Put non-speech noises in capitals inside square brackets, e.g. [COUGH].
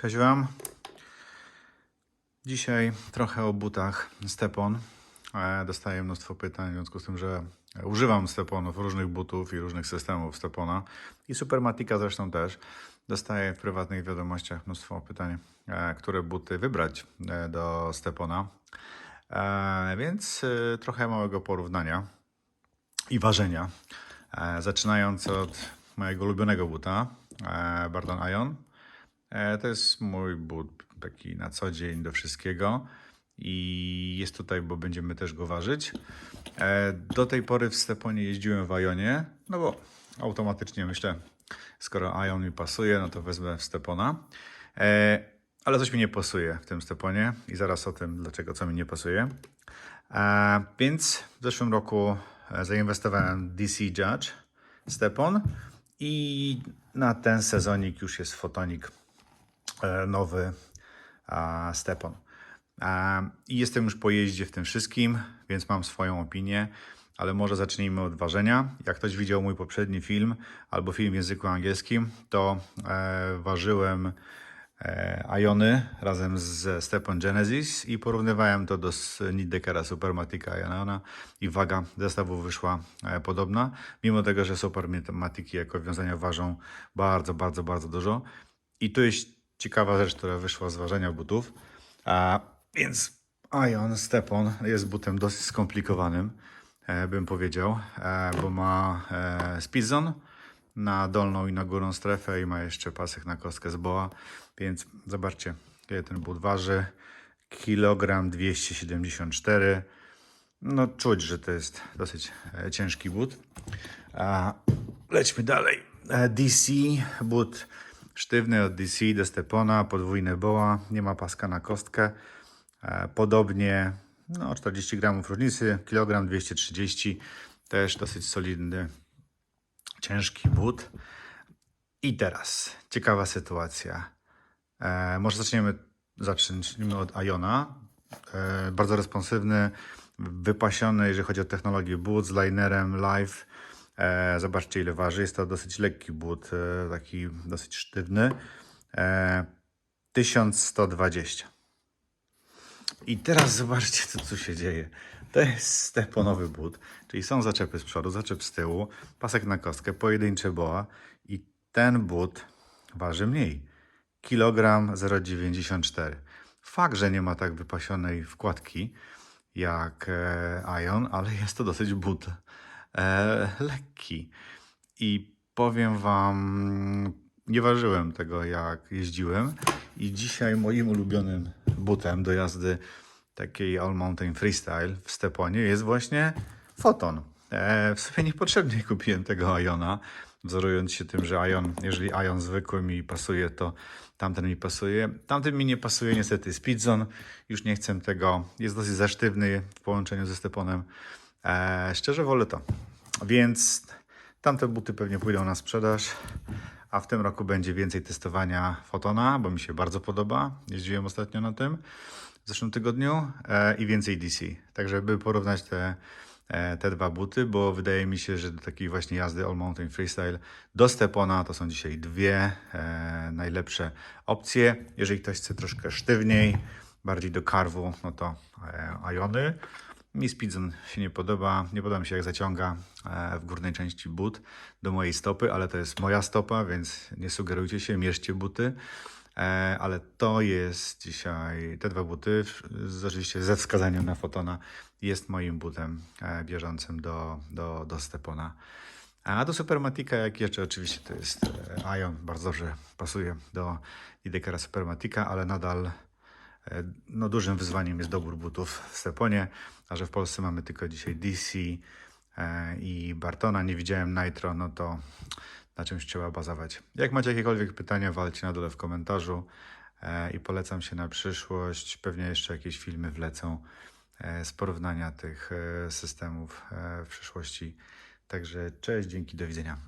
Cześć Wam. Dzisiaj trochę o butach Stepon. E, Dostaję mnóstwo pytań w związku z tym, że używam Steponów, różnych butów i różnych systemów Stepona i Supermatica zresztą też. Dostaję w prywatnych wiadomościach mnóstwo pytań, e, które buty wybrać e, do Stepona. Więc trochę małego porównania i ważenia. Zaczynając od mojego ulubionego buta, Barton Ion. E, To jest mój but taki na co dzień do wszystkiego i jest tutaj, bo będziemy też go ważyć. E, Do tej pory w Steponie jeździłem w Ionie, no bo automatycznie myślę, skoro Ion mi pasuje, no to wezmę Stepona. E, Ale coś mi nie pasuje w tym Steponie i zaraz o tym, dlaczego co mi nie pasuje. Więc w zeszłym roku zainwestowałem DC Judge Stepon i na ten sezonik już jest fotonik nowy a, Stepon. I jestem już po jeździe w tym wszystkim, więc mam swoją opinię, ale może zacznijmy od ważenia. Jak ktoś widział mój poprzedni film albo film w języku angielskim, to e, ważyłem e, Iony razem z Stepon Genesis i porównywałem to do Nidekera Supermatica Iona i waga zestawu wyszła e, podobna, mimo tego, że Supermatiki jako wiązania ważą bardzo, bardzo, bardzo dużo. I tu jest ciekawa rzecz, która wyszła z ważenia butów. A, więc Ion Stepon jest butem dosyć skomplikowanym, e, bym powiedział, e, bo ma e, Speedzone na dolną i na górną strefę i ma jeszcze pasek na kostkę z boa, więc zobaczcie, ile ten but waży. Kilogram 274. No czuć, że to jest dosyć ciężki but. Lećmy dalej. DC, but sztywny od DC do Stepona, podwójne boa, nie ma paska na kostkę. E, Podobnie, no 40 gramów różnicy, kilogram 230, też dosyć solidny, ciężki but. I teraz ciekawa sytuacja. E, może zaczniemy, zacznijmy od Iona. E, bardzo responsywny, wypasiony, jeżeli chodzi o technologię but z linerem live. E, zobaczcie ile waży. Jest to dosyć lekki but, e, taki dosyć sztywny. E, 1120. I teraz zobaczcie, co tu się dzieje. To jest steponowy but, czyli są zaczepy z przodu, zaczep z tyłu, pasek na kostkę, pojedyncze boa i ten but waży mniej. Kilogram 0,94. Fakt, że nie ma tak wypasionej wkładki jak e, Ion, ale jest to dosyć but e, lekki. I powiem Wam, nie ważyłem tego jak jeździłem i dzisiaj moim ulubionym butem do jazdy takiej All Mountain Freestyle w Steponie jest właśnie Foton. E, w sumie niepotrzebnie [LAUGHS] kupiłem tego Iona, wzorując się tym, że Ion, jeżeli Ion zwykły mi pasuje, to tamten mi pasuje. Tamten mi nie pasuje niestety Speedzone, już nie chcę tego, jest dosyć za sztywny w połączeniu ze Steponem. E, szczerze wolę to. Więc tamte buty pewnie pójdą na sprzedaż, a w tym roku będzie więcej testowania Fotona, bo mi się bardzo podoba. Jeździłem ostatnio na tym w zeszłym tygodniu e, i więcej DC. Także by porównać te, e, te dwa buty, bo wydaje mi się, że do takiej właśnie jazdy All Mountain Freestyle do Stepona to są dzisiaj dwie e, najlepsze opcje. Jeżeli ktoś chce troszkę sztywniej, bardziej do karwu, no to e, Iony. Mi Speedzone się nie podoba. Nie podoba mi się jak zaciąga e, w górnej części but do mojej stopy, ale to jest moja stopa, więc nie sugerujcie się, mierzcie buty. E, Ale to jest dzisiaj, te dwa buty, oczywiście ze wskazaniem na fotona, jest moim butem e, bieżącym do, do, do Stepona. A do Supermatica, jak jeszcze oczywiście to jest Ion, bardzo dobrze pasuje do Lidekera Supermatica, ale nadal No, dużym wyzwaniem jest dobór butów w Steponie, a że w Polsce mamy tylko dzisiaj DC e, i Bartona, nie widziałem Nitro, no to na czymś trzeba bazować. Jak macie jakiekolwiek pytania, walcie na dole w komentarzu e, i polecam się na przyszłość. Pewnie jeszcze jakieś filmy wlecą e, z porównania tych e, systemów e, w przyszłości. Także cześć, dzięki, do widzenia.